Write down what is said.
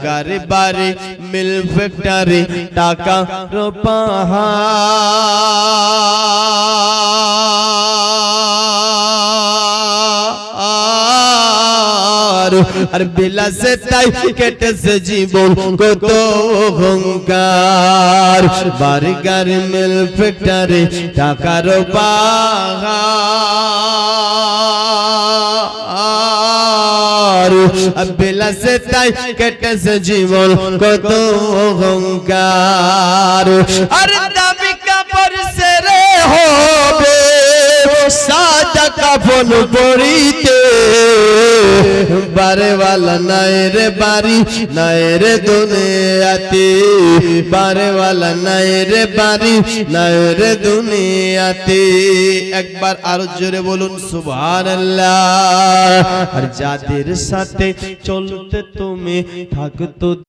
গারে বারে mill factory টাকা রোপাহার আর বিলাসে তাই কেটেছে জীবন কত অহংকার বার্গার মিল ফ্যাক্টরি টাকার পাহাড় বিলাসে তাই কেটেছে জীবন, কত অহংকার। আর দামি কাপড় সেরে হবে, সাদা কাপড় পরিতে। বারেওয়ালা নাই রে বাড়ি, নাই রে দুনিয়াতে। বারেওয়ালা নাই রে বাড়ি, নাই রে দুনিয়াতে। একবার আরও জোরে বলুন, সুবহানাল্লাহ। আর যাদের সাথে চলতে তুমি থাকতো